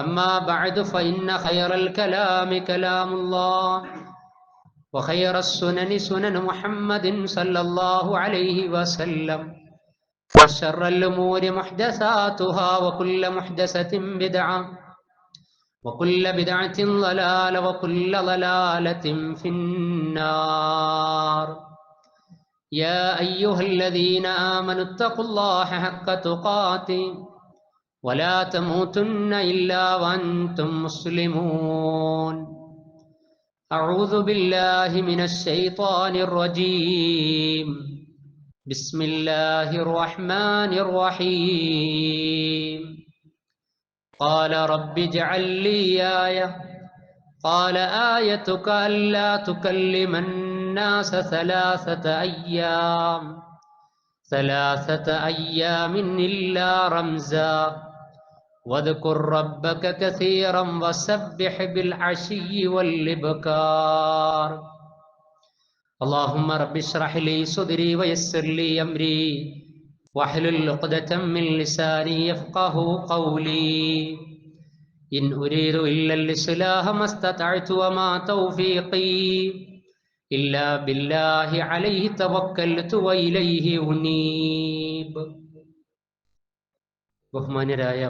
أما بعد فإن خير الكلام كلام الله وخير السنن سنن محمد صلى الله عليه وسلم وشر الأمور محدثاتها وكل محدثة بدعة وكل بدعة ضلالة وكل ضلالة في النار. يا أيها الذين آمنوا اتقوا الله حق تقاته ولا تموتن إلا وأنتم مسلمون. أعوذ بالله من الشيطان الرجيم. بسم الله الرحمن الرحيم. قال رب اجعل لي آية. قال آيتك ألا تكلم الناس ثلاثة أيام. ثلاثة أيام إلا رمزا. واذكر ربك كثيرا وسبح بالعشي والإبكار اللهم رب اشرح لي صدري ويسر لي أمري واحلل عقدة من لساني يفقه قولي إن أريد إلا الإصلاح ما استطعت وما توفيقي إلا بالله عليه توكلت وإليه أنيب ബഹുമാന്യരായ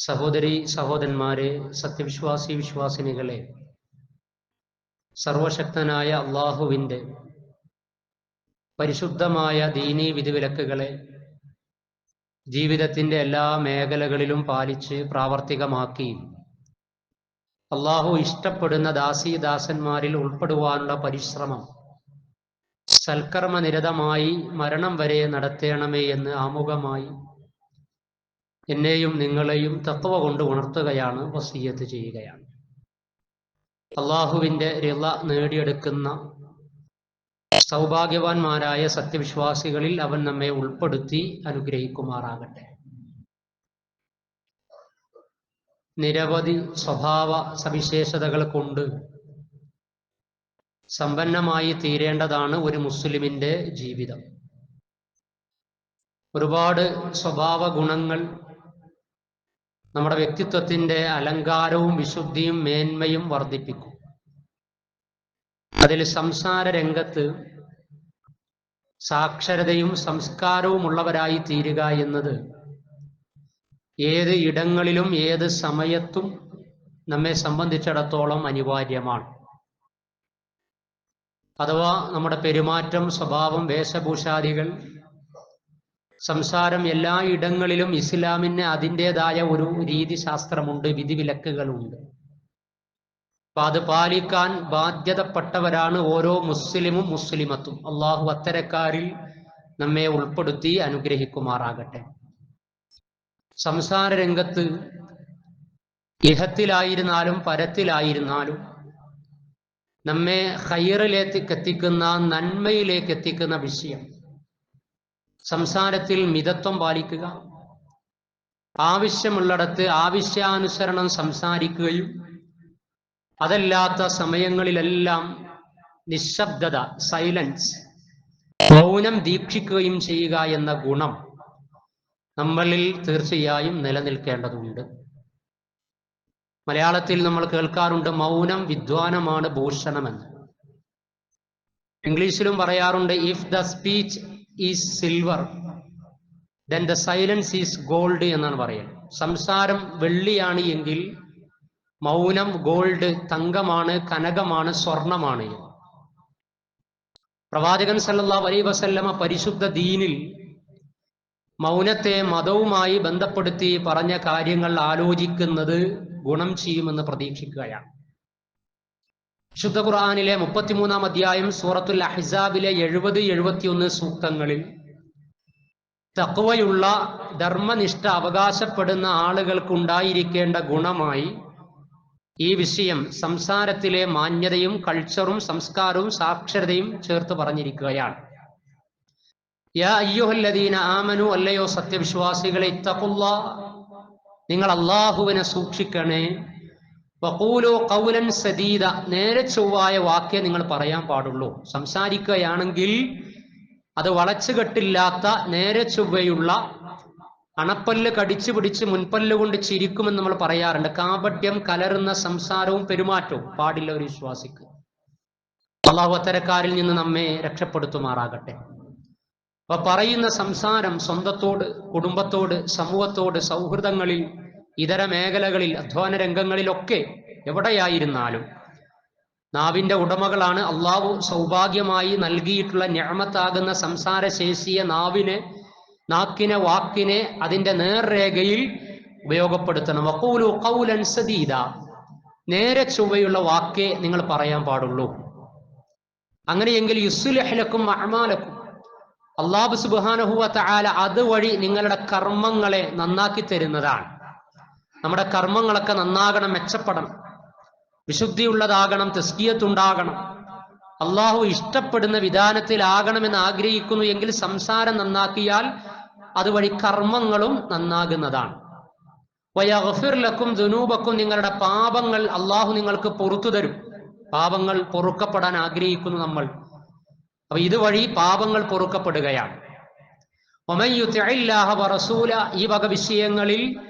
സഹോദരി സഹോദരന്മാരെ സത്യവിശ്വാസി വിശ്വാസിനികളെ സർവശക്തനായ അള്ളാഹുവിന്റെ പരിശുദ്ധമായ ദീനീ വിധിവിലക്കുകളെ ജീവിതത്തിന്റെ എല്ലാ മേഖലകളിലും പാലിച്ച് പ്രാവർത്തികമാക്കി. അള്ളാഹു ഇഷ്ടപ്പെടുന്ന ദാസി ദാസന്മാരിൽ ഉൾപ്പെടുവാനുള്ള പരിശ്രമം സൽക്കർമ്മനിരതമായി മരണം വരെ നടത്തേണമേ എന്ന് ആമുഖമായി എന്നെയും നിങ്ങളെയും തത്വ കൊണ്ട് ഉണർത്തുകയാണ് വസീയത്ത് ചെയ്യുകയാണ്. അള്ളാഹുവിന്റെ റിള നേടിയെടുക്കുന്ന സൗഭാഗ്യവാന്മാരായ സത്യവിശ്വാസികളിൽ അവൻ നമ്മെ ഉൾപ്പെടുത്തി അനുഗ്രഹിക്കുമാറാകട്ടെ. നിരവധി സ്വഭാവ സവിശേഷതകൾ കൊണ്ട് സമ്പന്നമായി തീരേണ്ടതാണ് ഒരു മുസ്ലിമിന്റെ ജീവിതം. ഒരുപാട് സ്വഭാവ ഗുണങ്ങൾ നമ്മുടെ വ്യക്തിത്വത്തിന്റെ അലങ്കാരവും വിശുദ്ധിയും മേന്മയും വർദ്ധിപ്പിക്കും. അതിൽ സംസാര രംഗത്ത് സാക്ഷരതയും സംസ്കാരവും ഉള്ളവരായി തീരുക എന്നത് ഏത് ഇടങ്ങളിലും ഏത് സമയത്തും നമ്മെ സംബന്ധിച്ചിടത്തോളം അനിവാര്യമാണ്. അഥവാ നമ്മുടെ പെരുമാറ്റം സ്വഭാവം വേഷഭൂഷാദികൾ സംസാരം എല്ലാ ഇടങ്ങളിലും ഇസ്ലാമിന് അതിന്റെതായ ഒരു രീതിശാസ്ത്രമുണ്ട് വിധിവിലക്കുകളുണ്ട്. അപ്പൊ അത് പാലിക്കാൻ ബാധ്യതപ്പെട്ടവരാണ് ഓരോ മുസ്ലിമും മുസ്ലിമത്തും. അള്ളാഹു അത്തരക്കാരിൽ നമ്മെ ഉൾപ്പെടുത്തി അനുഗ്രഹിക്കുമാറാകട്ടെ. സംസാര രംഗത്ത് ഇഹത്തിലായിരുന്നാലും പരത്തിലായിരുന്നാലും നമ്മെ ഹൈറിലേക്ക് എത്തിക്കുന്ന നന്മയിലേക്ക് എത്തിക്കുന്ന വിഷയം സംസാരത്തിൽ മിതത്വം പാലിക്കുക. ആവശ്യമുള്ളിടത്ത് ആവശ്യാനുസരണം സംസാരിക്കുകയും അതല്ലാത്ത സമയങ്ങളിലെല്ലാം നിശബ്ദത സൈലൻസ് മൗനം ദീക്ഷിക്കുകയും ചെയ്യുക എന്ന ഗുണം നമ്മളിൽ തീർച്ചയായും നിലനിൽക്കേണ്ടതുണ്ട്. മലയാളത്തിൽ നമ്മൾ കേൾക്കാറുണ്ട് മൗനം വിദ്വാനമാണ് ഭൂഷണമെന്ന് ഇംഗ്ലീഷിലും പറയാറുണ്ട് if the speech is silver then the silence is gold എന്നാണ് പറയുന്നത് സംസാരം വെള്ളിയാണ് എങ്കിൽ മൗനം ഗോൾഡ് തങ്കമാണ് കനകമാണ് സ്വർണമാണ്. പ്രവാചകൻ സല്ലല്ലാഹു അലൈഹി വസല്ലമ പരിശുദ്ധ ദീനിൽ മൗനത്തെ മതവുമായി ബന്ധപ്പെടുത്തി പറഞ്ഞ കാര്യങ്ങൾ ആലോചിക്കുന്നത് ഗുണം ചെയ്യുമെന്ന് പ്രതീക്ഷിക്കുകയാണ്. ശുദ്ധ ഖുർആാനിലെ മുപ്പത്തിമൂന്നാം അധ്യായം സൂറത്തുൽ അഹിസാബിലെ എഴുപത് എഴുപത്തിയൊന്ന് സൂക്തങ്ങളിൽ തക്കുവയുള്ള ധർമ്മനിഷ്ഠ അവകാശപ്പെടുന്ന ആളുകൾക്കുണ്ടായിരിക്കേണ്ട ഗുണമായി ഈ വിഷയം സംസാരത്തിലെ മാന്യതയും കൾച്ചറും സംസ്കാരവും സാക്ഷരതയും ചേർത്ത് പറഞ്ഞിരിക്കുകയാണ്. യാ അയ്യുഹല്ലദീന ആമനു അല്ലയോ സത്യവിശ്വാസികളെ ഇത്തക്കുള്ള നിങ്ങൾ അള്ളാഹുവിനെ സൂക്ഷിക്കണേ. വഖൂലു ഖൗലൻ സദീദ. നേരെ ചൊവ്വായ വാക്യം നിങ്ങൾ പറയാൻ പാടുള്ളൂ. സംസാരിക്കുകയാണെങ്കിൽ അത് വളച്ചുകെട്ടില്ലാത്ത നേരെ ചൊവ്വയുള്ള അണപ്പല്ല് കടിച്ചു പിടിച്ച് മുൻപല്ല് കൊണ്ട് ചിരിക്കുമെന്ന് നമ്മൾ പറയാറുണ്ട്. കാപട്യം കലരുന്ന സംസാരവും പെരുമാറ്റവും. പാടില്ല ഒരു വിശ്വാസിക്ക്. അള്ളാഹു അത്തരക്കാരിൽ നിന്ന് നമ്മെ രക്ഷപ്പെടുത്തുമാറാകട്ടെ. അപ്പൊ പറയുന്ന സംസാരം സ്വന്തത്തോട് കുടുംബത്തോട് സമൂഹത്തോട് സൗഹൃദങ്ങളിൽ ഇതര മേഖലകളിൽ അധ്വാന രംഗങ്ങളിലൊക്കെ എവിടെയായിരുന്നാലും നാവിന്റെ ഉടമകളാണ് അള്ളാഹു സൗഭാഗ്യമായി നൽകിയിട്ടുള്ള ഞാമത്താകുന്ന സംസാര ശേഷിയ നാവിനെ നാക്കിനെ വാക്കിനെ അതിന്റെ നേർരേഖയിൽ ഉപയോഗപ്പെടുത്തണം. വക്കൂലു ഖൗലൻ സദീദ. നേരെ ചൊവ്വയുള്ള വാക്കേ നിങ്ങൾ പറയാൻ പാടുള്ളൂ. അങ്ങനെയെങ്കിൽ യുസ്സുലഹലക്കും അഹ്മാലക്കും അള്ളാഹു സുബാനഹുവ തആല അതുവഴി നിങ്ങളുടെ കർമ്മങ്ങളെ നന്നാക്കി തരുന്നതാണ്. നമ്മുടെ കർമ്മങ്ങളൊക്കെ നന്നാകണം മെച്ചപ്പെടണം. വിശുദ്ധിയുള്ളതാകണം തസ്കീയത്തുണ്ടാകണം. അള്ളാഹു ഇഷ്ടപ്പെടുന്ന വിധാനത്തിലാകണമെന്ന് ആഗ്രഹിക്കുന്നു എങ്കിൽ സംസാരം നന്നാക്കിയാൽ അതുവഴി കർമ്മങ്ങളും നന്നാകുന്നതാണ്. വയഫിർലക്കും ദുനൂബക്കും നിങ്ങളുടെ പാപങ്ങൾ അള്ളാഹു നിങ്ങൾക്ക് പൊറത്തു തരും. പാപങ്ങൾ പൊറുക്കപ്പെടാൻ ആഗ്രഹിക്കുന്നു നമ്മൾ. അപ്പൊ ഇതുവഴി പാപങ്ങൾ പൊറുക്കപ്പെടുകയാണ്. ഈ വക വിഷയങ്ങളിൽ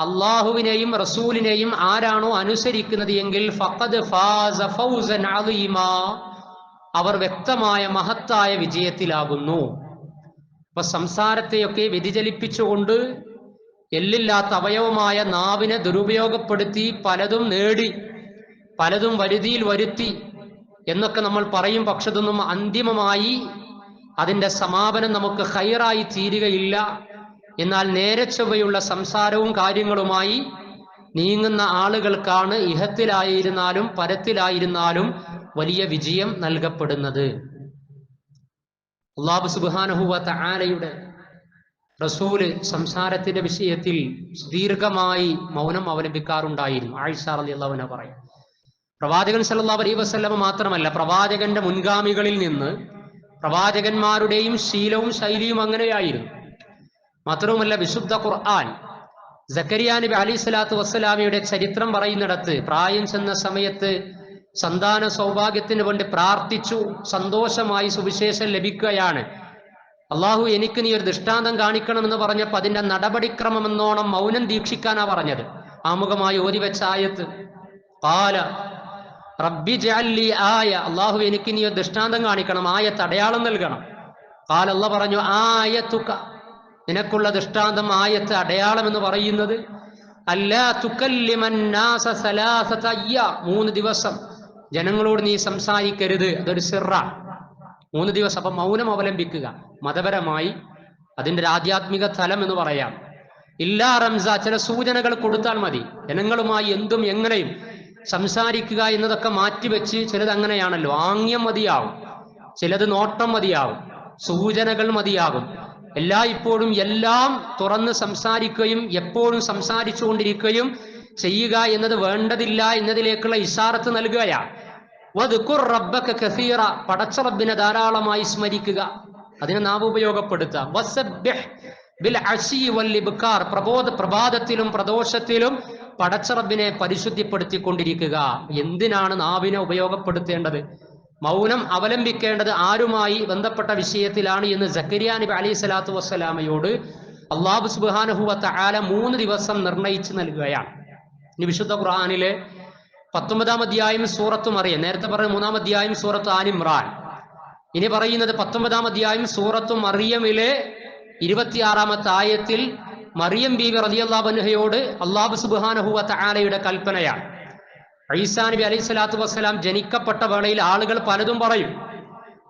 അള്ളാഹുവിനെയും റസൂലിനെയും ആരാണോ അനുസരിക്കുന്നത് എങ്കിൽ ഫഖദ് ഫാസ ഫൗസൻ അലീമാ. അവർ വ്യക്തമായ മഹത്തായ വിജയത്തിലാകുന്നു. അപ്പൊ സംസാരത്തെയൊക്കെ വ്യതിചലിപ്പിച്ചുകൊണ്ട് എല്ലില്ലാത്ത അവയവമായ നാവിനെ ദുരുപയോഗപ്പെടുത്തി പലതും നേടി പലതും വരുതിയിൽ വരുത്തി എന്നൊക്കെ നമ്മൾ പറയും. പക്ഷതൊന്നും അന്തിമമായി അതിന്റെ സമാപനം നമുക്ക് ഹൈറായി തീരുകയില്ല. എന്നാൽ നേരെ ചൊവ്വയുള്ള സംസാരവും കാര്യങ്ങളുമായി നീങ്ങുന്ന ആളുകൾക്കാണ് ഇഹത്തിലായിരുന്നാലും പരത്തിലായിരുന്നാലും വലിയ വിജയം നൽകപ്പെടുന്നത്. അള്ളാബു സുബാനഹുവത്ത ആലയുടെ റസൂൽ സംസാരത്തിന്റെ വിഷയത്തിൽ സുദീർഘമായി മൗനം അവലംബിക്കാറുണ്ടായിരുന്നു. ആയിഷ അലി അള്ളാഹുന പറയാം പ്രവാചകൻ സല്ലല്ലാഹു അലൈ വസ്ലമ മാത്രമല്ല പ്രവാചകന്റെ മുൻഗാമികളിൽ നിന്ന് പ്രവാചകന്മാരുടെയും ശീലവും ശൈലിയും അങ്ങനെയായിരുന്നു. മാത്രവുമല്ല വിശുദ്ധ ഖുർആൻ. സക്കരിയ നബി അലി സ്വലാത്തു വസ്സലാമിയുടെ ചരിത്രം പറയുന്നിടത്ത് പ്രായം ചെന്ന സമയത്ത് സന്താന സൗഭാഗ്യത്തിന് വേണ്ടി പ്രാർത്ഥിച്ചു സന്തോഷമായി സുവിശേഷം ലഭിക്കുകയാണ്. അള്ളാഹു എനിക്ക് നീ ഒരു ദൃഷ്ടാന്തം കാണിക്കണമെന്ന് പറഞ്ഞപ്പോൾ അതിന്റെ നടപടിക്രമം എന്നോണം മൗനം ദീക്ഷിക്കാനാ പറഞ്ഞത്. ആമുഖമായി ഓതി വെച്ച ആയത്ത് പാല റബ്ബി ജാലി ആയ അള്ളാഹു എനിക്ക് നീ ഒരു ദൃഷ്ടാന്തം കാണിക്കണം ആയത്ത് അടയാളം നൽകണം. പാലല്ല പറഞ്ഞു പറഞ്ഞു ആയത്തുക നിനക്കുള്ള ദൃഷ്ടാന്തം ആയത്ത് അടയാളം എന്ന് പറയുന്നത് അല്ലാ തുക്കല്ലിമന്നാസ സലാസത മൂന്ന് ദിവസം ജനങ്ങളോട് നീ സംസാരിക്കരുത്. അതൊരു സിറ. മൂന്ന് ദിവസം അപ്പൊ മൗനം അവലംബിക്കുക. മതപരമായി അതിന്റെ ഒരു ആധ്യാത്മിക തലം എന്ന് പറയാം. ഇല്ലാ റംസ ചില സൂചനകൾ കൊടുത്താൽ മതി. ജനങ്ങളുമായി എന്തും എങ്ങനെയും സംസാരിക്കുക എന്നതൊക്കെ മാറ്റിവെച്ച് ചിലത് അങ്ങനെയാണല്ലോ. ആംഗ്യം മതിയാവും. ചിലത് നോട്ടം മതിയാവും. സൂചനകൾ മതിയാകും. എല്ലാ ഇപ്പോഴും എല്ലാം തുറന്ന് സംസാരിക്കുകയും എപ്പോഴും സംസാരിച്ചുകൊണ്ടിരിക്കുകയും ചെയ്യുക എന്നത് വേണ്ടതില്ല എന്നതിലേക്കുള്ള ഇഷാറത്ത് നൽകുകയാണ് റബ്ബക കസീറ പടച്ച റബ്ബിനെ ധാരാളമായി സ്മരിക്കുക. അതിനെ നാം ഉപയോഗപ്പെടുത്താം. വസബ്ബിഹ് ബിൽ അശി വൽ ഇബ്കാർ പ്രബോധ പ്രഭാതത്തിലും പ്രദോഷത്തിലും പടച്ചറബിനെ പരിശുദ്ധിപ്പെടുത്തിക്കൊണ്ടിരിക്കുക. എന്തിനാണ് നാവിനെ ഉപയോഗപ്പെടുത്തേണ്ടത്? മൗനം അവലംബിക്കേണ്ടത് ആരുമായി ബന്ധപ്പെട്ട വിഷയത്തിലാണ് എന്ന് സക്കരിയ നബി അലൈഹി സ്വലാത്തു വസ്സലാമയോട് അള്ളാഹു സുബാനഹുവത്ത ആല മൂന്ന് ദിവസം നിർണയിച്ചു നൽകുകയാണ്. ഇനി വിശുദ്ധ ഖുർആാനിലെ പത്തൊമ്പതാം അധ്യായം സൂറത്ത് മറിയ നേരത്തെ പറഞ്ഞ മൂന്നാം അധ്യായം സൂറത്ത് ആനിമ്രാൻ ഇനി പറയുന്നത് പത്തൊമ്പതാം അധ്യായം സൂറത്ത് മറിയമിലെ ഇരുപത്തിയാറാമത്തെ ആയത്തിൽ മറിയം ബീവി റതിയല്ലാബൻഹയോട് അള്ളാഹു സുബാനഹുവത്ത ആലയുടെ കൽപ്പനയാണ്. ഐസാ നബി അലൈഹി സ്വലാത്തു വസ്സലാം ജനിക്കപ്പെട്ട വേളയിൽ ആളുകൾ പലതും പറയും.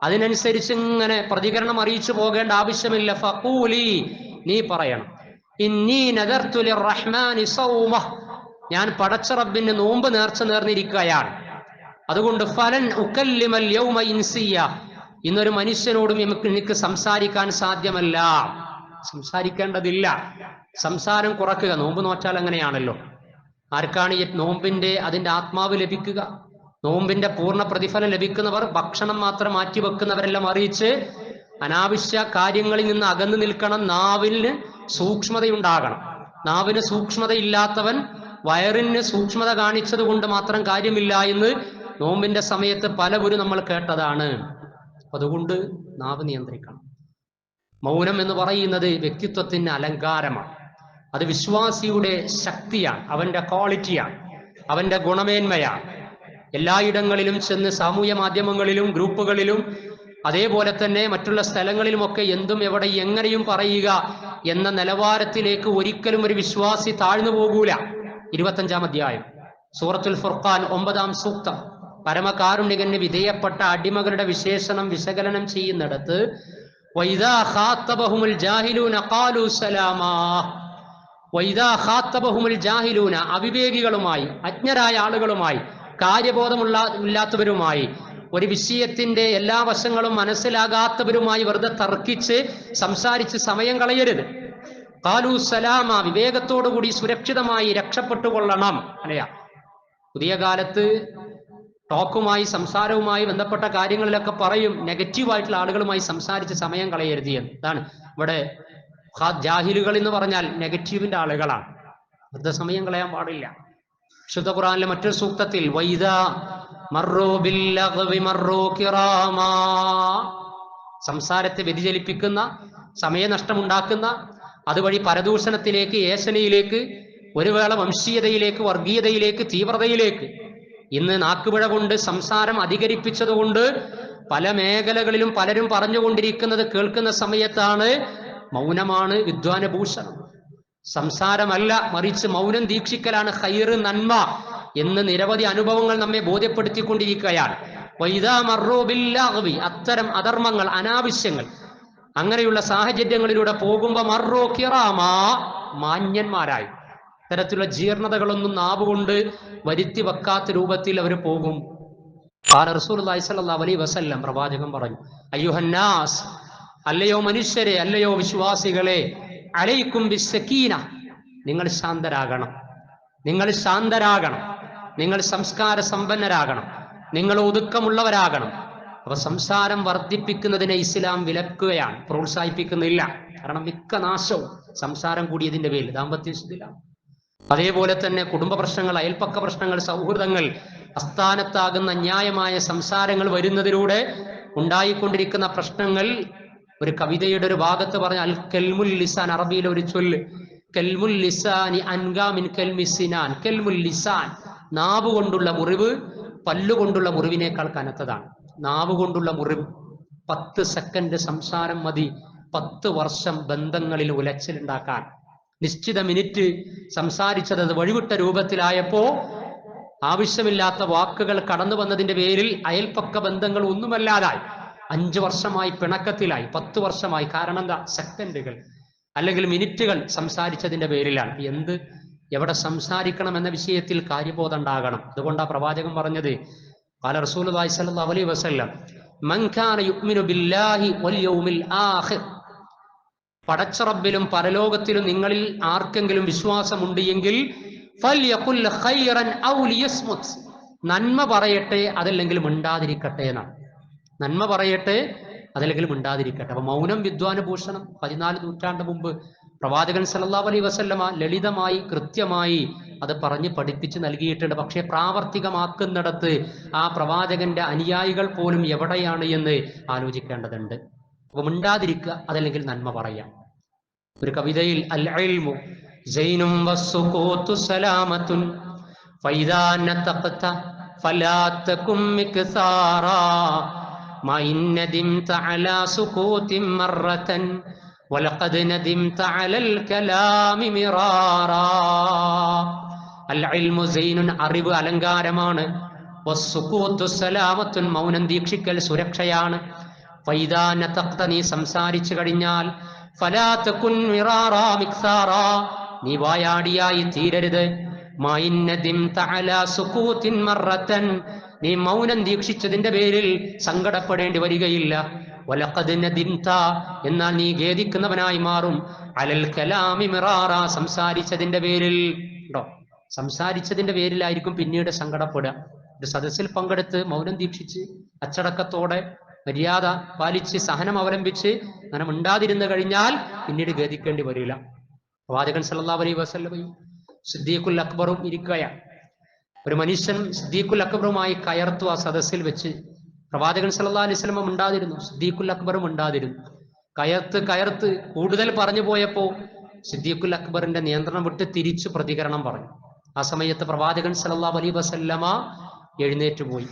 അതിനനുസരിച്ച് ഇങ്ങനെ പ്രതികരണം അറിയിച്ചു പോകേണ്ട ആവശ്യമില്ല. ഫൂലി നീ പറയണം. ഇന്നി ലിർറഹ്മാനി സൗമ. ഞാൻ പടച്ച റബ്ബിന് നോമ്പ് നേർച്ച നേർന്നിരിക്കുകയാണ്. അതുകൊണ്ട് ഫലൻ ഉക്കല്ലിമൽ യൗമ ഇൻസിയ. ഇന്നൊരു മനുഷ്യനോടും എനിക്ക് സംസാരിക്കാൻ സാധ്യമല്ല. സംസാരിക്കേണ്ടതില്ല. സംസാരം കുറക്കുക. നോമ്പ് നോറ്റാൽ അങ്ങനെയാണല്ലോ. ആർക്കാണ് ഈ നോമ്പിന്റെ അതിന്റെ ആത്മാവ് ലഭിക്കുക? നോമ്പിന്റെ പൂർണ പ്രതിഫലം ലഭിക്കുന്നവർ ഭക്ഷണം മാത്രം മാറ്റിവെക്കുന്നവരെല്ലാം അറിയിച്ച് അനാവശ്യ കാര്യങ്ങളിൽ നിന്ന് അകന്നു നിൽക്കണം. നാവിന് സൂക്ഷ്മതയുണ്ടാകണം. നാവിന് സൂക്ഷ്മതയില്ലാത്തവൻ വയറിന് സൂക്ഷ്മത കാണിച്ചത് കൊണ്ട് മാത്രം കാര്യമില്ല എന്ന് നോമ്പിന്റെ സമയത്ത് പലവരും നമ്മൾ കേട്ടതാണ്. അതുകൊണ്ട് നാവ് നിയന്ത്രിക്കണം. മൗനം എന്ന് പറയുന്നത് വ്യക്തിത്വത്തിന് അലങ്കാരമാണ്. അത് വിശ്വാസിയുടെ ശക്തിയാണ് അവന്റെ ക്വാളിറ്റിയാണ് അവന്റെ ഗുണമേന്മയാണ്. എല്ലായിടങ്ങളിലും ചെന്ന് സാമൂഹ്യ മാധ്യമങ്ങളിലും ഗ്രൂപ്പുകളിലും അതേപോലെ തന്നെ മറ്റുള്ള സ്ഥലങ്ങളിലുമൊക്കെ എന്തും എവിടെ എങ്ങനെയും പറയുക എന്ന നിലവാരത്തിലേക്ക് ഒരിക്കലും ഒരു വിശ്വാസി താഴ്ന്നു പോകൂല. ഇരുപത്തഞ്ചാം അധ്യായം. സൂറത്തുൽ ഫുർഖാൻ ഒമ്പതാം സൂക്തം. പരമകാരുണ്യകന് വിധേയപ്പെട്ട അടിമകളുടെ വിശേഷണം വിശകലനം ചെയ്യുന്നിടത്ത് വൈദാ ഖാത്തബഹുമുൽ ജാഹിലൂന അവിവേകികളുമായി അജ്ഞരായ ആളുകളുമായി കാര്യബോധമുള്ള ഇല്ലാത്തവരുമായി ഒരു വിഷയത്തിന്റെ എല്ലാ വശങ്ങളും മനസ്സിലാകാത്തവരുമായി വെറുതെ തർക്കിച്ച് സംസാരിച്ച് സമയം കളയരുത്. കാലു സലാമ വിവേകത്തോടുകൂടി സുരക്ഷിതമായി രക്ഷപ്പെട്ടുകൊള്ളണം അല്ലയാ. പുതിയ കാലത്ത് ടോക്കുമായി സംസാരവുമായി ബന്ധപ്പെട്ട കാര്യങ്ങളിലൊക്കെ പറയും നെഗറ്റീവായിട്ടുള്ള ആളുകളുമായി സംസാരിച്ച് സമയം കളയരുത് എന്ന്. ഇവിടെ ജാഹിലുകൾ എന്ന് പറഞ്ഞാൽ നെഗറ്റീവിന്റെ ആളുകളാണ്. വെറുതെ സമയം കളയാൻ പാടില്ല. വിശുദ്ധ ഖുറാനിലെ മറ്റൊരു സൂക്തത്തിൽ വൈദ സംസാരത്തെ വ്യതിചലിപ്പിക്കുന്ന സമയനഷ്ടമുണ്ടാക്കുന്ന അതുവഴി പരദൂഷണത്തിലേക്ക് ഏശനയിലേക്ക് ഒരു വേള വംശീയതയിലേക്ക് വർഗീയതയിലേക്ക് തീവ്രതയിലേക്ക് ഇന്ന് നാക്കുപിഴ കൊണ്ട് സംസാരം അധികരിപ്പിച്ചതുകൊണ്ട് പല മേഖലകളിലും പലരും പറഞ്ഞുകൊണ്ടിരിക്കുന്നത് കേൾക്കുന്ന സമയത്താണ് മൗനമാണ് വിദ്വാന ഭൂഷണം സംസാരമല്ല മറിച്ച് മൗനം ദീക്ഷിക്കലാണ് ഹൈറ് നന്മ എന്ന് നിരവധി അനുഭവങ്ങൾ നമ്മെ ബോധ്യപ്പെടുത്തിക്കൊണ്ടിരിക്കുകയാണ്. അത്തരം അധർമ്മങ്ങൾ അനാവശ്യങ്ങൾ. അങ്ങനെയുള്ള സാഹചര്യങ്ങളിലൂടെ പോകുമ്പോ മറോ കിറാമാ മാന്യന്മാരായി. തരത്തിലുള്ള ജീർണതകളൊന്നും നാവുകൊണ്ട് വരുത്തി വെക്കാത്ത രൂപത്തിൽ അവർ പോകും. റസൂൽ അലൈഹി വസല്ലം പ്രവാചകം പറഞ്ഞു അയ്യുഹന്നാസ് അല്ലയോ മനുഷ്യരെ അല്ലയോ വിശ്വാസികളെ അലയിക്കും ബിസ്സക്കീന നിങ്ങൾ ശാന്തരാകണം. നിങ്ങൾ ശാന്തരാകണം. നിങ്ങൾ സംസ്കാര സമ്പന്നരാകണം. നിങ്ങൾ ഒതുക്കമുള്ളവരാകണം. അപ്പൊ സംസാരം വർദ്ധിപ്പിക്കുന്നതിനെ ഇസ്ലാം വിലക്കുകയാണ്. പ്രോത്സാഹിപ്പിക്കുന്നില്ല. കാരണം മിക്ക നാശവും സംസാരം കൂടിയതിന്റെ പേരിൽ. ദാമ്പത്യത്തിലാണ് അതേപോലെ തന്നെ കുടുംബ പ്രശ്നങ്ങൾ അയൽപ്പക്ക പ്രശ്നങ്ങൾ സൗഹൃദങ്ങൾ അസ്ഥാനത്താകുന്ന ന്യായമായ സംസാരങ്ങൾ വരുന്നതിലൂടെ ഉണ്ടായിക്കൊണ്ടിരിക്കുന്ന പ്രശ്നങ്ങൾ ഒരു കവിതയുടെ ഒരു ഭാഗത്ത് പറഞ്ഞ അൽ കെൽമുൽ ലിസാൻ അറബിയിലെ ഒരു ചൊല്ല് കെൽമുൽ ലിസാനി അൻഗാമിൻ കെൽമിസിനാൻ കെൽമുൽ ലിസാൻ നാവ് കൊണ്ടുള്ള മുറിവ് പല്ലുകൊണ്ടുള്ള മുറിവിനേക്കാൾ കനത്തതാണ് നാവ് കൊണ്ടുള്ള മുറിവ് പത്ത് സെക്കൻഡ് സംസാരം മതി പത്ത് വർഷം ബന്ധങ്ങളിൽ ഉലച്ചിലുണ്ടാക്കാൻ നിശ്ചിത മിനിറ്റ് സംസാരിച്ചത് അത് വഴിവിട്ട രൂപത്തിലായപ്പോ ആവശ്യമില്ലാത്ത വാക്കുകൾ കടന്നു വന്നതിന്റെ പേരിൽ അയൽപ്പക്ക ബന്ധങ്ങൾ ഒന്നുമല്ലാതായി അഞ്ചു വർഷമായി പിണക്കത്തിലായി. പത്ത് വർഷമായി. കാരണം എന്താ? സെക്കൻഡുകൾ അല്ലെങ്കിൽ മിനിറ്റുകൾ സംസാരിച്ചതിന്റെ പേരിലാണ്. എന്ത്? എവിടെ സംസാരിക്കണം എന്ന വിഷയത്തിൽ കാര്യബോധം ഉണ്ടാകണം. അതുകൊണ്ടാണ് പ്രവാചകൻ പറഞ്ഞത്. പല റസൂൽ വസല്ലം പടച്ചറബിലും പരലോകത്തിലും നിങ്ങളിൽ ആർക്കെങ്കിലും വിശ്വാസമുണ്ട് എങ്കിൽ നന്മ പറയട്ടെ അതല്ലെങ്കിൽ മിണ്ടാതിരിക്കട്ടെ എന്നാണ്. നന്മ പറയട്ടെ അതല്ലെങ്കിലും മിണ്ടാതിരിക്കട്ടെ. അപ്പൊ മൗനം വിദ്വാനുഭൂഷണം പതിനാല് നൂറ്റാണ്ട് മുമ്പ് പ്രവാചകൻ സല്ലല്ലാഹു അലൈ വസല്ലമ ലളിതമായി കൃത്യമായി അത് പറഞ്ഞ് പഠിപ്പിച്ച് നൽകിയിട്ടുണ്ട്. പക്ഷേ പ്രാവർത്തികമാക്കുന്നിടത്ത് ആ പ്രവാചകന്റെ അനുയായികൾ പോലും എവിടെയാണ് എന്ന് ആലോചിക്കേണ്ടതുണ്ട്. അപ്പൊ മിണ്ടാതിരിക്കുക അതല്ലെങ്കിൽ നന്മ പറയാം. ഒരു കവിതയിൽ അൽ മിക്സാറാ ما إن ندمت على سكوت مرة ولقد ندمت على الكلام مرارا العلم زين അറിവ് അലങ്കാരമാണ് വസ്സുകൂത്തു സലാമത്തുൻ മൗനം ദീക്ഷിക്കൽ സുരക്ഷയാണ് ഫൈദാ നതഖത നീ സംസാരിച്ചു കഴിഞ്ഞാൽ ഫലാ തകുൻ മിറാറാ മിക്സാറാ നീ വായാടിയായി തീരരുത് മൈന്നദിം തഅലാ സുകൂത്തിൻ മറത്തൻ നീ മൗനം ദീക്ഷിച്ചതിന്റെ പേരിൽ സങ്കടപ്പെടേണ്ടി വരികയില്ല. എന്നാൽ നീ ഖേദിക്കുന്നവനായി മാറും. അലൽ കലാമി മിറാറാ സംസാരിച്ചതിന്റെ പേരിൽ ഉണ്ടോ? സംസാരിച്ചതിന്റെ പേരിലായിരിക്കും പിന്നീട് സങ്കടപ്പെടുക. ഒരു സദസ്സിൽ പങ്കെടുത്ത് മൗനം ദീക്ഷിച്ച് അച്ചടക്കത്തോടെ മര്യാദ പാലിച്ച് സഹനം അവലംബിച്ച് അങ്ങനെ മിണ്ടാതിരുന്നു കഴിഞ്ഞാൽ പിന്നീട് ഗതിക്കേണ്ടി വരില്ല. പ്രവാചകൻ സല്ലാ അലൈഹി വസല്ലമയും സിദ്ദീഖുൽ അക്ബറും ഇരിക്കുകയാണ്. ഒരു മനുഷ്യൻ സിദ്ദീഖുൽ അക്ബറുമായി കയർത്തു ആ സദസ്സിൽ വെച്ച് പ്രവാചകൻ അലൈഹി വസല്ലം മിണ്ടാതിരുന്നു. സിദ്ദീഖുൽ അക്ബറും ഉണ്ടാതിരുന്നു കയർത്ത് കയർത്ത് കൂടുതൽ പറഞ്ഞു പോയപ്പോ സിദ്ദീഖുൽ അക്ബറിന്റെ നിയന്ത്രണം വിട്ട് തിരിച്ചു പ്രതികരണം പറഞ്ഞു. ആ സമയത്ത് പ്രവാചകൻ സല്ലല്ലാഹു അലൈഹി വസല്ലമ എഴുന്നേറ്റ് പോയി.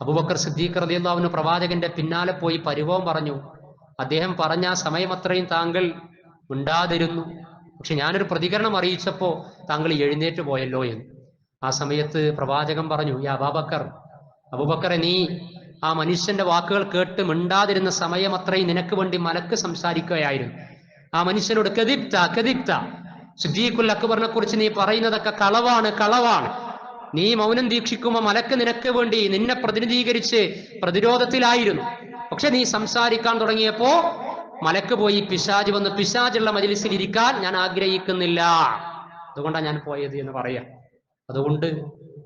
അബൂബക്കർ സിദ്ദീഖ് റളിയല്ലാഹുവിന് പ്രവാചകന്റെ പിന്നാലെ പോയി പരിഭവം പറഞ്ഞു. അദ്ദേഹം പറഞ്ഞ ആ സമയം അത്രയും താങ്കൾ ഉണ്ടാതിരുന്നു പക്ഷെ ഞാനൊരു പ്രതികരണം അറിയിച്ചപ്പോ താങ്കൾ എഴുന്നേറ്റ് പോയല്ലോ എന്ന്. ആ സമയത്ത് പ്രവാചകം പറഞ്ഞു ഈ അബാബക്കർ അബൂബക്കറെ നീ ആ മനുഷ്യന്റെ വാക്കുകൾ കേട്ട് മിണ്ടാതിരുന്ന സമയം അത്രയും നിനക്ക് വേണ്ടി മലക്ക് സംസാരിക്കുകയായിരുന്നു. ആ മനുഷ്യനോട് കതിപ്ത കതിപ്ത. സിദ്ദീഖുൽ അക്ബറിനെ കുറിച്ച് നീ പറയുന്നതൊക്കെ കളവാണ് കളവാണ്. നീ മൗനം ദീക്ഷിക്കുമ്പോൾ മലക്ക് നിനക്ക് വേണ്ടി നിന്നെ പ്രതിനിധീകരിച്ച് പ്രതിരോധത്തിലായിരുന്നു. പക്ഷെ നീ സംസാരിക്കാൻ തുടങ്ങിയപ്പോ മലക്ക് പോയി പിശാജ് വന്ന് പിശാജുള്ള മജിലിസിൽ ഇരിക്കാൻ ഞാൻ ആഗ്രഹിക്കുന്നില്ല. അതുകൊണ്ടാണ് ഞാൻ പോയത് എന്ന് പറയാം. അതുകൊണ്ട്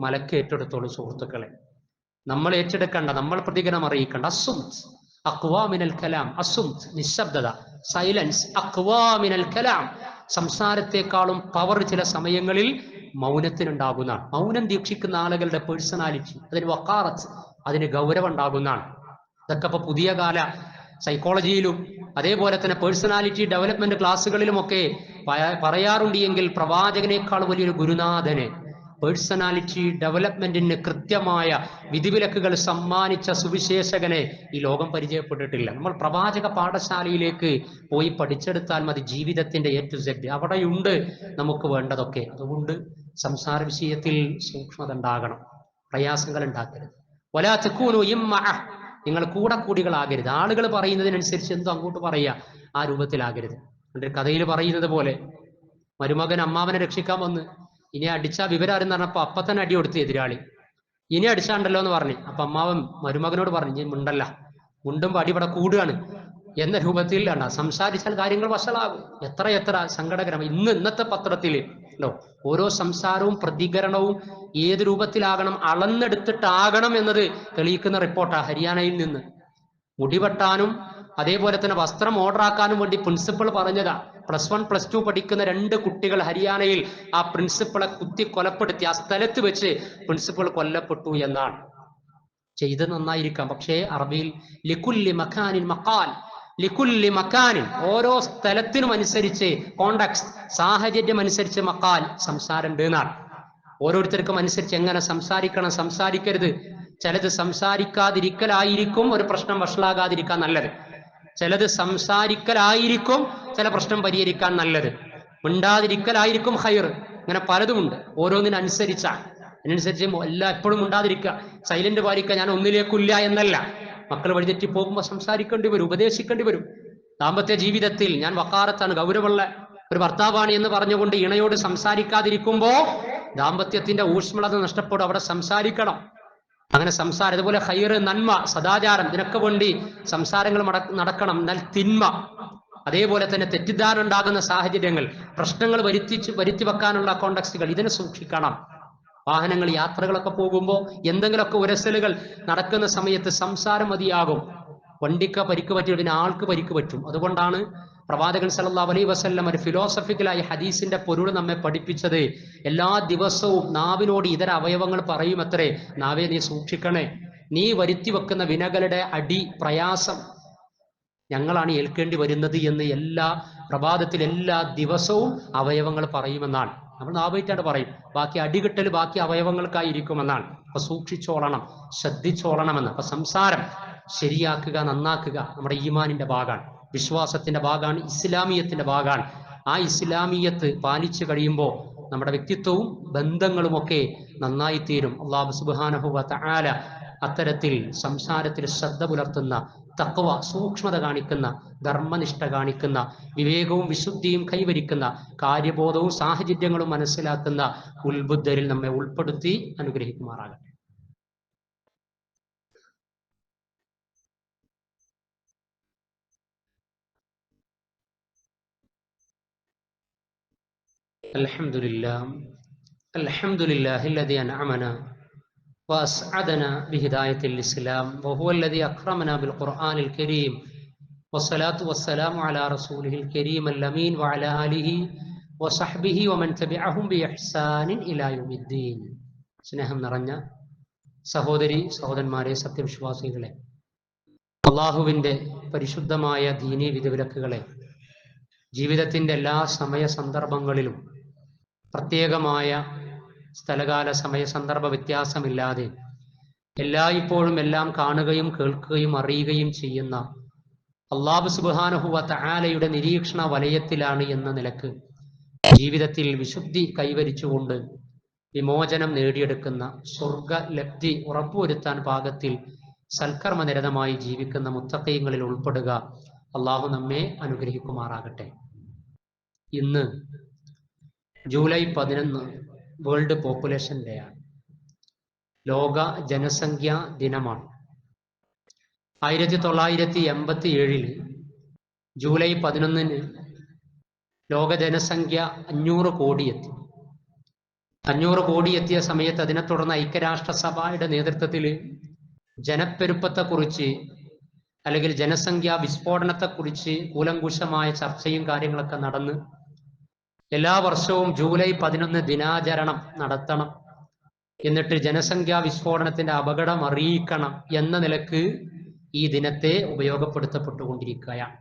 മലക്ക് ഏറ്റെടുത്തോളൂ സുഹൃത്തുക്കളെ. നമ്മൾ ഏറ്റെടുക്കേണ്ട നമ്മൾ പ്രതികരണം അറിയിക്കേണ്ട. അസുംത് അക്വാമിനൽ കലാം. അസുംത് നിശബ്ദത സൈലൻസ് അക്വാമിനൽ കലാം. സംസാരത്തെക്കാളും പവർ ചില സമയങ്ങളിൽ മൗനത്തിനുണ്ടാകുന്നതാണ്. മൗനം ദീക്ഷിക്കുന്ന ആളുകളുടെ പേഴ്സണാലിറ്റി അതിന് വക്കാറത്ത് അതിന് ഗൗരവം ഉണ്ടാകുന്നതാണ്. ഇതൊക്കെ ഇപ്പൊ പുതിയ കാല സൈക്കോളജിയിലും അതേപോലെ തന്നെ പേഴ്സണാലിറ്റി ഡെവലപ്മെന്റ് ക്ലാസ്സുകളിലുമൊക്കെ പറയാറുണ്ട് എങ്കിൽ പ്രവാചകനേക്കാൾ വലിയൊരു ഗുരുനാഥനെ പേഴ്സണാലിറ്റി ഡെവലപ്മെന്റിന് കൃത്യമായ വിധിവിലക്കുകൾ സമ്മാനിച്ച സുവിശേഷകനെ ഈ ലോകം പരിചയപ്പെട്ടിട്ടില്ല. നമ്മൾ പ്രവാചക പാഠശാലയിലേക്ക് പോയി പഠിച്ചെടുത്താൽ മതി ജീവിതത്തിന്റെ ടു സെഡ്. അവിടെയുണ്ട് നമുക്ക് വേണ്ടതൊക്കെ. അതുകൊണ്ട് സംസാര വിഷയത്തിൽ സൂക്ഷ്മത ഉണ്ടാകണം പ്രയാസങ്ങൾ ഉണ്ടാക്കരുത്. വലാ തെക്കൂനു നിങ്ങൾ കൂടെ കൂടികളാകരുത്. ആളുകൾ പറയുന്നതിനനുസരിച്ച് എന്തോ അങ്ങോട്ട് പറയുക ആ രൂപത്തിലാകരുത്. കഥയിൽ പറയുന്നത് പോലെ മരുമകൻ അമ്മാവനെ രക്ഷിക്കാൻ വന്ന് ഇനി അടിച്ച വിവരം അറിയുന്ന പറഞ്ഞപ്പോ അപ്പൊ തന്നെ അടി കൊടുത്തു എതിരാളി. ഇനി അടിച്ചാണ്ടല്ലോ എന്ന് പറഞ്ഞു. അപ്പൊ അമ്മാവൻ മരുമകനോട് പറഞ്ഞു മുണ്ടല്ല. മുണ്ടുമ്പോ അടി ഇവിടെ കൂടുകയാണ്. എന്ന രൂപത്തിൽ അല്ല സംസാരിച്ചാൽ കാര്യങ്ങൾ വഷളാകും. എത്ര എത്ര സങ്കടകരം. ഇന്ന് ഇന്നത്തെ പത്രത്തിൽ ഉണ്ടോ ഓരോ സംസാരവും പ്രതികരണവും ഏത് രൂപത്തിലാകണം അളന്നെടുത്തിട്ടാകണം എന്നത് തെളിയിക്കുന്ന റിപ്പോർട്ടാ ഹരിയാനയിൽ നിന്ന്. മുടിവെട്ടാനും അതേപോലെ തന്നെ വസ്ത്രം ഓർഡർ ആക്കാനും വേണ്ടി പ്രിൻസിപ്പൾ പറഞ്ഞതാ. പ്ലസ് വൺ പ്ലസ് ടു പഠിക്കുന്ന രണ്ട് കുട്ടികൾ ഹരിയാനയിൽ ആ പ്രിൻസിപ്പളെ കുത്തി കൊലപ്പെടുത്തി. ആ സ്ഥലത്ത് വെച്ച് പ്രിൻസിപ്പൾ കൊല്ലപ്പെട്ടു എന്നാണ്. ചെയ്ത് നന്നായിരിക്കാം. പക്ഷേ അറബിയിൽ ലിക്കുല്ലി മഖാനിൻ മഖാൽ. ലിക്കുല്ലി മക്കാനിൻ ഓരോ സ്ഥലത്തിനും അനുസരിച്ച് കോണ്ടാക്ട് സാഹചര്യം അനുസരിച്ച് മക്കാൽ സംസാരം എന്നാണ്. ഓരോരുത്തർക്കും അനുസരിച്ച് എങ്ങനെ സംസാരിക്കണം സംസാരിക്കരുത്. ചിലത് സംസാരിക്കാതിരിക്കലായിരിക്കും ഒരു പ്രശ്നം വഷളാകാതിരിക്കാൻ നല്ലത്. ചിലത് സംസാരിക്കലായിരിക്കും ചില പ്രശ്നം പരിഹരിക്കാൻ നല്ലത്. മിണ്ടാതിരിക്കലായിരിക്കും ഹയർ അങ്ങനെ പലതുമുണ്ട്. ഓരോന്നിനനുസരിച്ചാണ്. അതിനനുസരിച്ച് എല്ലാം എപ്പോഴും ഉണ്ടാതിരിക്കുക സൈലന്റ് പാലിക്കുക. ഞാൻ ഒന്നിലേക്കില്ല എന്നല്ല. മക്കൾ വഴിതെറ്റി പോകുമ്പോൾ സംസാരിക്കേണ്ടി വരും ഉപദേശിക്കേണ്ടി വരും. ദാമ്പത്യ ജീവിതത്തിൽ ഞാൻ വക്കാറത്താണ് ഗൗരവമുള്ള ഒരു ഭർത്താവാണ് എന്ന് പറഞ്ഞുകൊണ്ട് ഇണയോട് സംസാരിക്കാതിരിക്കുമ്പോൾ ദാമ്പത്യത്തിന്റെ ഊഷ്മളത നഷ്ടപ്പെടും. അവിടെ സംസാരിക്കണം. അങ്ങനെ സംസാരം ഇതുപോലെ ഹൈറ് നന്മ സദാചാരം ഇതിനൊക്കെ വേണ്ടി സംസാരങ്ങൾ നടക്കണം. എന്നാൽ തിന്മ അതേപോലെ തന്നെ തെറ്റിദ്ധാരണ ഉണ്ടാകുന്ന സാഹചര്യങ്ങൾ പ്രശ്നങ്ങൾ വരുത്തിച്ച് വരുത്തി വെക്കാനുള്ള കോണ്ടക്സ്റ്റുകൾ ഇതിനെ സൂക്ഷിക്കണം. വാഹനങ്ങൾ യാത്രകളൊക്കെ പോകുമ്പോൾ എന്തെങ്കിലുമൊക്കെ ഉരസലുകൾ നടക്കുന്ന സമയത്ത് സംസാരം മതിയാകും. വണ്ടിക്ക് പരിക്ക് പറ്റിയ പിന്നെ ആൾക്ക് പരിക്ക് പറ്റും. അതുകൊണ്ടാണ് പ്രവാചകൻ സല്ലല്ലാഹു അലൈ വസല്ലം ഒരു ഫിലോസഫിക്കലായി ഹദീസിന്റെ പൊരുൾ നമ്മെ പഠിപ്പിച്ചത്. എല്ലാ ദിവസവും നാവിനോട് ഇതര അവയവങ്ങൾ പറയും അത്രേ നാവെ നീ സൂക്ഷിക്കണേ. നീ വരുത്തി വെക്കുന്ന വിനകളുടെ അടി പ്രയാസം ഞങ്ങളാണ് ഏൽക്കേണ്ടി വരുന്നത് എന്ന് എല്ലാ പ്രഭാതത്തിൽ എല്ലാ ദിവസവും അവയവങ്ങൾ പറയുമെന്നാണ്. നമ്മൾ നാവായിട്ടാണ് പറയും. ബാക്കി അടികിട്ടൽ ബാക്കി അവയവങ്ങൾക്കായിരിക്കുമെന്നാണ് അപ്പൊ സൂക്ഷിച്ചോളണം ശ്രദ്ധിച്ചോളണമെന്ന്. അപ്പൊ സംസാരം ശരിയാക്കുക നന്നാക്കുക നമ്മുടെ ഈമാനിന്റെ ഭാഗമാണ്. വിശ്വാസത്തിന്റെ ഭാഗമാണ് ഇസ്ലാമിയത്തിന്റെ ഭാഗമാണ്. ആ ഇസ്ലാമിയത്ത് പാലിച്ചു കഴിയുമ്പോൾ നമ്മുടെ വ്യക്തിത്വവും ബന്ധങ്ങളുമൊക്കെ നന്നായി തീരും. അള്ളാഹു സുബാനഹുവ താല അത്തരത്തിൽ സംസാരത്തിൽ ശ്രദ്ധ പുലർത്തുന്ന തക്വ സൂക്ഷ്മത കാണിക്കുന്ന ധർമ്മനിഷ്ഠ കാണിക്കുന്ന വിവേകവും വിശുദ്ധിയും കൈവരിക്കുന്ന കാര്യബോധവും സാഹചര്യങ്ങളും മനസ്സിലാക്കുന്ന ഉത്ബുദ്ധരിൽ നമ്മെ ഉൾപ്പെടുത്തി അനുഗ്രഹിക്കുമാറാകട്ടെ. الحمد لله الحمد لله الذي أنعمنا وأسعدنا بهداية الإسلام وهو الذي أكرمنا بالقرآن الكريم والصلاة والسلام على رسوله الكريم الأمين وعلى آله وصحبه ومن تبعهم بإحسان إلى يوم الدين സ്നേഹം നിറഞ്ഞ സഹോദരി സഹോദരന്മാരെ സത്യവിശ്വാസികളെ അള്ളാഹുവിൻ്റെ പരിശുദ്ധമായ ദീനീ വിധിവിലക്കുകളെ ജീവിതത്തിൻ്റെ എല്ലാ സമയ സന്ദർഭങ്ങളിലും പ്രത്യേകമായ സ്ഥലകാല സമയ സന്ദർഭ വ്യത്യാസമില്ലാതെ എല്ലായ്പ്പോഴും എല്ലാം കാണുകയും കേൾക്കുകയും അറിയുകയും ചെയ്യുന്ന അള്ളാഹു സുബാനുഹുവ തആലയുടെ നിരീക്ഷണ വലയത്തിലാണ് എന്ന നിലയ്ക്ക് ജീവിതത്തിൽ വിശുദ്ധി കൈവരിച്ചുകൊണ്ട് വിമോചനം നേടിയെടുക്കുന്ന സ്വർഗ ലബ്ധി ഉറപ്പുവരുത്താൻ പാകത്തിൽ സൽക്കർമ്മനിരതമായി ജീവിക്കുന്ന മുത്തക്കയങ്ങളിൽ ഉൾപ്പെടുക അള്ളാഹു നമ്മെ അനുഗ്രഹിക്കുമാറാകട്ടെ. ഇന്ന് ജൂലൈ പതിനൊന്ന് വേൾഡ് പോപ്പുലേഷൻ ഡേ ആണ്. ലോക ജനസംഖ്യാ ദിനമാണ്. ആയിരത്തി തൊള്ളായിരത്തി എൺപത്തി ഏഴിൽ ജൂലൈ പതിനൊന്നിന് ലോക ജനസംഖ്യ അഞ്ഞൂറ് കോടിയെത്തി. അഞ്ഞൂറ് കോടി എത്തിയ സമയത്ത് അതിനെ തുടർന്ന് ഐക്യരാഷ്ട്രസഭയുടെ നേതൃത്വത്തിൽ ജനപ്പെരുപ്പത്തെക്കുറിച്ച് അല്ലെങ്കിൽ ജനസംഖ്യാ വിസ്ഫോടനത്തെക്കുറിച്ച് കൂലങ്കുശമായ ചർച്ചയും കാര്യങ്ങളൊക്കെ നടന്ന് എല്ലാ വർഷവും ജൂലൈ പതിനൊന്ന് ദിനാചരണം നടത്തണം. എന്നിട്ട് ജനസംഖ്യാ വിസ്ഫോടനത്തിന്റെ അപകടം അറിയിക്കണം എന്ന നിലയ്ക്ക് ഈ ദിനത്തെ ഉപയോഗപ്പെടുത്തപ്പെട്ടുകൊണ്ടിരിക്കുകയാണ്.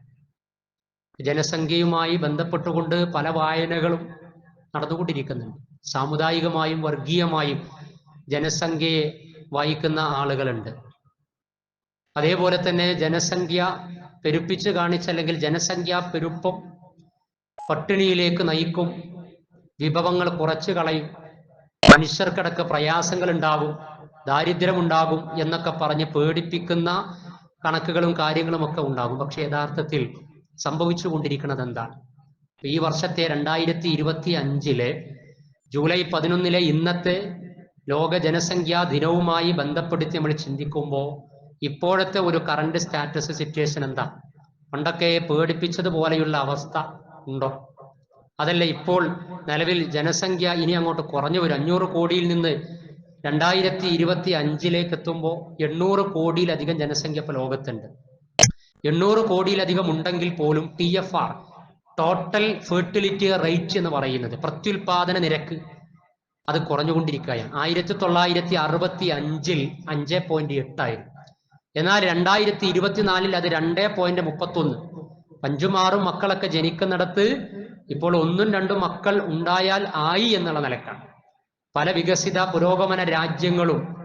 ജനസംഖ്യയുമായി ബന്ധപ്പെട്ടുകൊണ്ട് പല വായനകളും നടന്നുകൊണ്ടിരിക്കുന്നുണ്ട്. സാമുദായികമായും വർഗീയമായും ജനസംഖ്യയെ വായിക്കുന്ന ആളുകളുണ്ട്. അതേപോലെ തന്നെ ജനസംഖ്യ പെരുപ്പിച്ച് കാണിച്ച അല്ലെങ്കിൽ ജനസംഖ്യ പെരുപ്പം പട്ടിണിയിലേക്ക് നയിക്കും. വിഭവങ്ങൾ കുറച്ചു കളയും. മനുഷ്യർക്കിടക്ക് പ്രയാസങ്ങൾ ഉണ്ടാകും ദാരിദ്ര്യമുണ്ടാകും എന്നൊക്കെ പറഞ്ഞ് പേടിപ്പിക്കുന്ന കണക്കുകളും കാര്യങ്ങളും ഒക്കെ ഉണ്ടാകും. പക്ഷെ യഥാർത്ഥത്തിൽ സംഭവിച്ചു കൊണ്ടിരിക്കുന്നത് എന്താണ് ഈ വർഷത്തെ രണ്ടായിരത്തി ഇരുപത്തി അഞ്ചിലെ ജൂലൈ പതിനൊന്നിലെ ഇന്നത്തെ ലോക ജനസംഖ്യാ ദിനവുമായി ബന്ധപ്പെടുത്തി നമ്മൾ ചിന്തിക്കുമ്പോൾ ഇപ്പോഴത്തെ ഒരു കറണ്ട് സ്റ്റാറ്റസ് സിറ്റുവേഷൻ എന്താ? പണ്ടൊക്കെ പേടിപ്പിച്ചതുപോലെയുള്ള അവസ്ഥ. ഉണ്ടോ? അതല്ല ഇപ്പോൾ നിലവിൽ ജനസംഖ്യ ഇനി അങ്ങോട്ട് കുറഞ്ഞു വരും. അഞ്ഞൂറ് കോടിയിൽ നിന്ന് രണ്ടായിരത്തി ഇരുപത്തി അഞ്ചിലേക്ക് എത്തുമ്പോൾ എണ്ണൂറ് കോടിയിലധികം ജനസംഖ്യ ഇപ്പോൾ ലോകത്തുണ്ട്. എണ്ണൂറ് കോടിയിലധികം ഉണ്ടെങ്കിൽ പോലും T F R total fertility rate എന്ന് പറയുന്നത് പ്രത്യുൽപാദന നിരക്ക് അത് കുറഞ്ഞുകൊണ്ടിരിക്കുകയാണ്. ആയിരത്തി തൊള്ളായിരത്തി അറുപത്തി അഞ്ചിൽ അഞ്ച് പോയിന്റ് എട്ടായിരുന്നു എന്നാൽ രണ്ടായിരത്തി ഇരുപത്തിനാലിൽ അത് രണ്ടേ പോയിന്റ് മുപ്പത്തൊന്ന്. അഞ്ചും ആറും മക്കളൊക്കെ ജനിക്കുന്നിടത്ത് ഇപ്പോൾ ഒന്നും രണ്ടും മക്കൾ ഉണ്ടായാൽ ആയി എന്നുള്ള നിലക്കാണ്. പല വികസിത പുരോഗമന രാജ്യങ്ങളും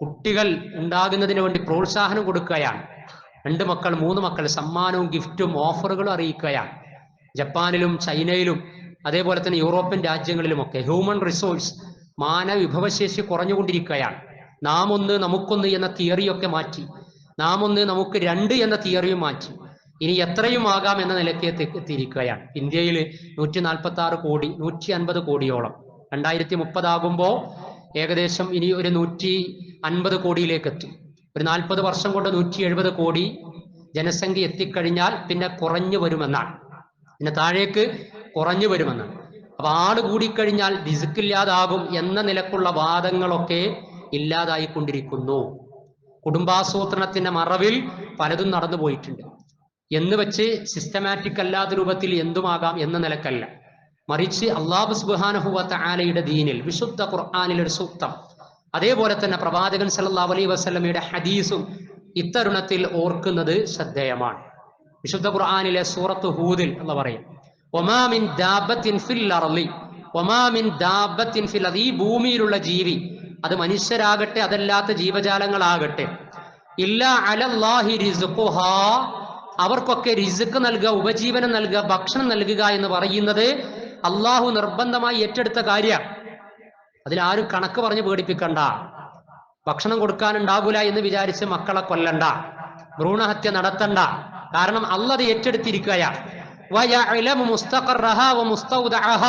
കുട്ടികൾ ഉണ്ടാകുന്നതിന് വേണ്ടി പ്രോത്സാഹനം കൊടുക്കുകയാണ്. രണ്ട് മക്കൾ മൂന്ന് മക്കൾ സമ്മാനവും ഗിഫ്റ്റും ഓഫറുകളും അറിയിക്കുകയാണ്. ജപ്പാനിലും ചൈനയിലും അതേപോലെ തന്നെ യൂറോപ്യൻ രാജ്യങ്ങളിലുമൊക്കെ ഹ്യൂമൻ റിസോഴ്സ് മാനവ വിഭവശേഷി കുറഞ്ഞുകൊണ്ടിരിക്കുകയാണ്. നാം ഒന്ന് നമുക്കൊന്ന് എന്ന തിയറിയൊക്കെ മാറ്റി. നാം ഒന്ന് നമുക്ക് രണ്ട് എന്ന തിയറിയും മാറ്റി. ഇനി എത്രയും ആകാം എന്ന നിലയ്ക്ക് എത്തിയിരിക്കുകയാണ്. ഇന്ത്യയിൽ നൂറ്റി നാൽപ്പത്തി ആറ് കോടി നൂറ്റി അൻപത് കോടിയോളം. രണ്ടായിരത്തി മുപ്പതാകുമ്പോൾ ഏകദേശം ഇനി ഒരു നൂറ്റി അൻപത് കോടിയിലേക്ക് എത്തും ഒരു നാൽപ്പത് വർഷം കൊണ്ട് നൂറ്റി എഴുപത് കോടി ജനസംഖ്യ എത്തിക്കഴിഞ്ഞാൽ പിന്നെ കുറഞ്ഞു വരുമെന്നാണ്. പിന്നെ താഴേക്ക് കുറഞ്ഞു വരുമെന്നാണ്. അപ്പൊ ആൾ കൂടിക്കഴിഞ്ഞാൽ ഡിസുക്കില്ലാതാകും എന്ന നിലക്കുള്ള വാദങ്ങളൊക്കെ ഇല്ലാതായിക്കൊണ്ടിരിക്കുന്നു. കുടുംബാസൂത്രണത്തിന്റെ മറവിൽ പലതും നടന്നു പോയിട്ടുണ്ട് എന്ന് വെച്ച് സിസ്റ്റമാറ്റിക് അല്ലാത്ത രൂപത്തിൽ എന്തുമാകാം എന്ന നിലക്കല്ല. മറിച്ച് അള്ളാഹു സുബാനഹുവത്ത ആലയുടെ ദീനിൽ വിശുദ്ധ ഖുർആാനിൽ ഒരു സൂക്തം. അതേപോലെ തന്നെ പ്രവാചകൻ സല്ലാ അലൈ വസല്ലമയുടെ ഹദീസും ഇത്തരുണത്തിൽ ഓർക്കുന്നത് ശ്രദ്ധേയമാണ്. വിശുദ്ധ ഖുർആാനിലെ സൂറത്ത് ഹൂദിൽ എന്ന് പറയും ഒമാമിൻ ദാബത്തിൻ ഫിൽ അർളി ഒമാമിൻ ദാബത്തിൻ ഫിൽ അത് ഈ ഭൂമിയിലുള്ള ജീവി അത് മനുഷ്യരാകട്ടെ അതല്ലാത്ത ജീവജാലങ്ങളാകട്ടെ. ഇല്ല അലല്ലാഹി റിസ്ഖുഹാ അവർക്കൊക്കെ റിസ്ക് നൽകുക ഉപജീവനം നൽകുക ഭക്ഷണം നൽകുക എന്ന് പറയുന്നത് അള്ളാഹു നിർബന്ധമായി ഏറ്റെടുത്ത കാര്യമാണ് അതിലാരും കണക്ക് പറഞ്ഞ് പേടിപ്പിക്കണ്ട. ഭക്ഷണം കൊടുക്കാനുണ്ടാകൂല എന്ന് വിചാരിച്ച് മക്കളെ കൊല്ലണ്ട. ഭ്രൂണഹത്യ നടത്തണ്ട. കാരണം അള്ളത് ഏറ്റെടുത്തിരിക്കുകയാ. വയഅലമു മുസ്തഖറഹ വമുസ്തൗദഅഹ.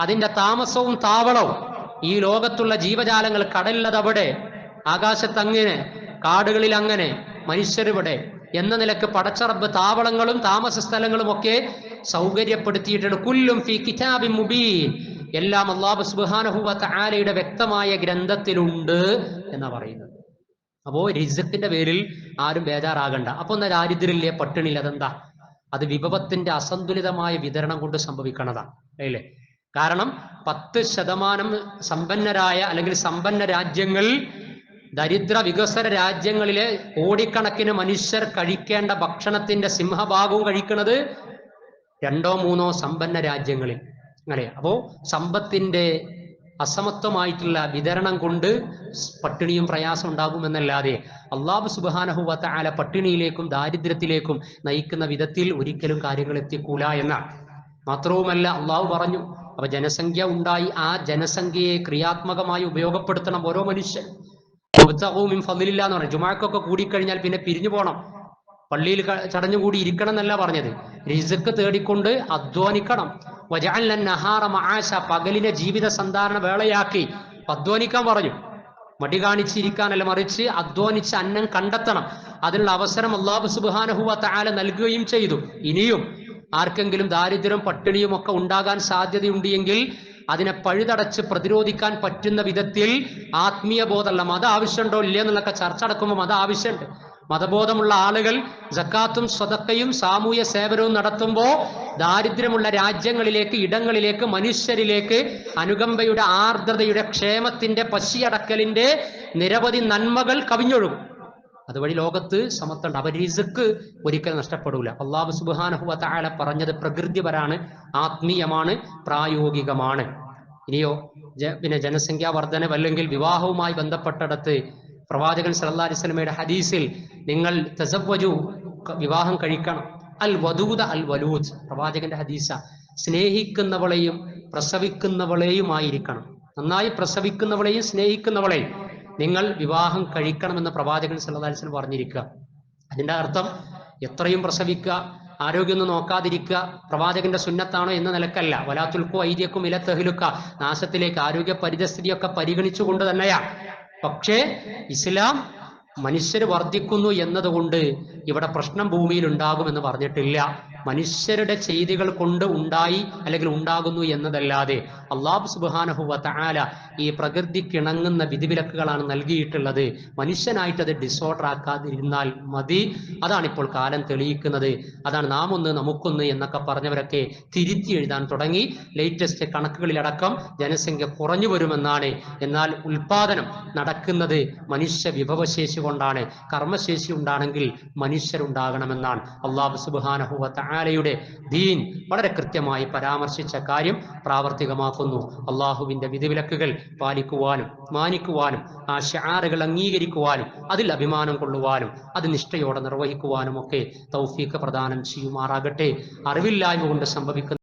അതിന്റെ താമസവും താവളവും ഈ ലോകത്തുള്ള ജീവജാലങ്ങൾ കടലിലതവിടെ ആകാശത്തങ്ങനെ കാടുകളിൽ അങ്ങനെ മനുഷ്യരിവിടെ എന്ന നിലയ്ക്ക് പടച്ചറബ് താവളങ്ങളും താമസ സ്ഥലങ്ങളും ഒക്കെ സൗകര്യപ്പെടുത്തിയിട്ടുണ്ട്. കുല്ലും ഫി കിതാബി മുബീൻ. എല്ലാം അള്ളാഹു സുബാനഹുവ ആലയുടെ വ്യക്തമായ ഗ്രന്ഥത്തിലുണ്ട് എന്നാ പറയുന്നത്. അപ്പോ രിസത്തിന്റെ പേരിൽ ആരും ബേജാറാകണ്ട. അപ്പൊ എന്നാ ദാരിദ്ര്യമില്ലേ പട്ടിണില്ല അതെന്താ? അത് വിഭവത്തിന്റെ അസന്തുലിതമായ വിതരണം കൊണ്ട് സംഭവിക്കണതാണ്. അല്ലേ? കാരണം പത്ത് ശതമാനം സമ്പന്നരായ അല്ലെങ്കിൽ സമ്പന്ന രാജ്യങ്ങൾ ദരിദ്ര വികസന രാജ്യങ്ങളിലെ കോടിക്കണക്കിന് മനുഷ്യർ കഴിക്കേണ്ട ഭക്ഷണത്തിന്റെ സിംഹഭാഗവും കഴിക്കുന്നത് രണ്ടോ മൂന്നോ സമ്പന്ന രാജ്യങ്ങളിൽ. അങ്ങനെ അപ്പോ സമ്പത്തിന്റെ അസമത്വമായിട്ടുള്ള വിതരണം കൊണ്ട് പട്ടിണിയും പ്രയാസം ഉണ്ടാകും ഉണ്ടാകുമെന്നല്ലാതെ അള്ളാഹു സുബാനഹുവത്ത ആല പട്ടിണിയിലേക്കും ദാരിദ്ര്യത്തിലേക്കും നയിക്കുന്ന വിധത്തിൽ ഒരിക്കലും കാര്യങ്ങൾ എത്തിക്കൂല എന്നാണ്. മാത്രവുമല്ല അള്ളാഹു പറഞ്ഞു അപ്പൊ ജനസംഖ്യ ഉണ്ടായി ആ ജനസംഖ്യയെ ക്രിയാത്മകമായി ഉപയോഗപ്പെടുത്തണം ഓരോ മനുഷ്യൻ. മുബ്തഗൂമിൻ ഫതിലില്ല എന്ന് പറഞ്ഞു. ജുമാക്കൊക്കെ കൂടിക്കഴിഞ്ഞാൽ പിന്നെ പിരിഞ്ഞു പോകണം പള്ളിയിൽ ചടഞ്ഞു കൂടി ഇരിക്കണം എന്നല്ല പറഞ്ഞത്. റിസക്ക് തേടിക്കൊണ്ട് അധ്വാനിക്കണം. പകലിനെ ജീവിത സന്ധാരണ വേളയാക്കി അധ്വാനിക്കാൻ പറഞ്ഞു. മടി കാണിച്ചിരിക്കാനല്ല മറിച്ച് അധ്വാനിച്ച് അന്നം കണ്ടെത്തണം. അതിനുള്ള അവസരം അള്ളാഹു സുബാനഹുവ താല നൽകുകയും ചെയ്തു. ഇനിയും ആർക്കെങ്കിലും ദാരിദ്ര്യം പട്ടിണിയും ഒക്കെ ഉണ്ടാകാൻ സാധ്യതയുണ്ട് എങ്കിൽ അതിനെ പഴുതടച്ച് പ്രതിരോധിക്കാൻ പറ്റുന്ന വിധത്തിൽ ആത്മീയ ബോധമല്ല മത ആവശ്യമുണ്ടോ ഇല്ലേ എന്നുള്ളൊക്കെ ചർച്ച നടക്കുമ്പോൾ മത ആവശ്യമുണ്ട്. മതബോധമുള്ള ആളുകൾ ജക്കാത്തും സ്വതക്കയും സാമൂഹ്യ സേവനവും നടത്തുമ്പോൾ ദാരിദ്ര്യമുള്ള രാജ്യങ്ങളിലേക്ക് ഇടങ്ങളിലേക്ക് മനുഷ്യരിലേക്ക് അനുകമ്പയുടെ ആർദ്രതയുടെ ക്ഷേമത്തിന്റെ പശിയടക്കലിന്റെ നിരവധി നന്മകൾ കവിഞ്ഞൊഴുകും. അതുവഴി ലോകത്ത് സമത്വണ്ട് അവ റിസ്ക് ഒരിക്കലും നഷ്ടപ്പെടൂല. അള്ളാഹു സുബാനഹുവ പറഞ്ഞത് പ്രകൃതിപരാണ് ആത്മീയമാണ് പ്രായോഗികമാണ്. ഇനിയോ പിന്നെ ജനസംഖ്യാ വർധനവ് അല്ലെങ്കിൽ വിവാഹവുമായി ബന്ധപ്പെട്ടിടത്ത് പ്രവാചകൻ സല്ലാ അലൈഹി വസല്ലമയുടെ ഹദീസിൽ നിങ്ങൾ തസവ്വജു വിവാഹം കഴിക്കണം. അൽ വദൂദ അൽ വലൂദ്. പ്രവാചകന്റെ ഹദീസ. സ്നേഹിക്കുന്നവളെയും പ്രസവിക്കുന്നവളെയുമായിരിക്കണം. നന്നായി പ്രസവിക്കുന്നവളെയും സ്നേഹിക്കുന്നവളെയും നിങ്ങൾ വിവാഹം കഴിക്കണമെന്ന് പ്രവാചകൻ വസല്ലം പറഞ്ഞിരിക്കുക. അതിന്റെ അർത്ഥം എത്രയും പ്രസവിക്കുക ആരോഗ്യമൊന്നും നോക്കാതിരിക്കുക പ്രവാചകന്റെ സുന്നത്താണോ എന്ന നിലക്കല്ല. വലാത്തുൽക്കോ ഐദ്യക്കും ഇല തെഹിലുക്ക. നാശത്തിലേക്ക് ആരോഗ്യ പരിതസ്ഥിതിയൊക്കെ പരിഗണിച്ചുകൊണ്ട് തന്നെയാ. പക്ഷേ ഇസ്ലാം മനുഷ്യർ വർദ്ധിക്കുന്നു എന്നതുകൊണ്ട് ഇവിടെ പ്രശ്നം ഭൂമിയിൽ ഉണ്ടാകുമെന്ന് പറഞ്ഞിട്ടില്ല. മനുഷ്യരുടെ ചെയ്തികൾ കൊണ്ട് ഉണ്ടായി അല്ലെങ്കിൽ ഉണ്ടാകുന്നു എന്നതല്ലാതെ അള്ളാഹു സുബാനഹു തആല ഈ പ്രകൃതിക്കിണങ്ങുന്ന വിധിവിലക്കുകളാണ് നൽകിയിട്ടുള്ളത്. മനുഷ്യനായിട്ട് അത് ഡിസോർഡർ ആക്കാതിരുന്നാൽ മതി. അതാണ് ഇപ്പോൾ കാലം തെളിയിക്കുന്നത്. അതാണ് നാം ഒന്ന് നമുക്കൊന്ന് എന്നൊക്കെ പറഞ്ഞവരൊക്കെ തിരുത്തി എഴുതാൻ തുടങ്ങി. ലേറ്റസ്റ്റ് കണക്കുകളിലടക്കം ജനസംഖ്യ കുറഞ്ഞു വരുമെന്നാണ്. എന്നാൽ ഉൽപാദനം നടക്കുന്നത് മനുഷ്യ വിഭവശേഷി കൊണ്ടാണ്. കർമ്മശേഷി ഉണ്ടാണെങ്കിൽ മനുഷ്യരുണ്ടാകണമെന്നാണ് അള്ളാഹു സുബാനഹുവ തആലയുടെ ദീൻ. വളരെ കൃത്യമായി പരാമർശിച്ച കാര്യം പ്രാവർത്തികമാക്കുന്നു. അള്ളാഹുവിന്റെ വിധിവിലക്കുകൾ പാലിക്കുവാനും മാനിക്കുവാനും ആ ഷാറുകൾ അംഗീകരിക്കുവാനും അതിൽ അഭിമാനം കൊള്ളുവാനും അത് നിഷ്ഠയോടെ നിർവഹിക്കുവാനും ഒക്കെ തൗഫീഖ് പ്രദാനം ചെയ്യുമാറാകട്ടെ. അറിവില്ലായ്മ കൊണ്ട് സംഭവിക്കുന്ന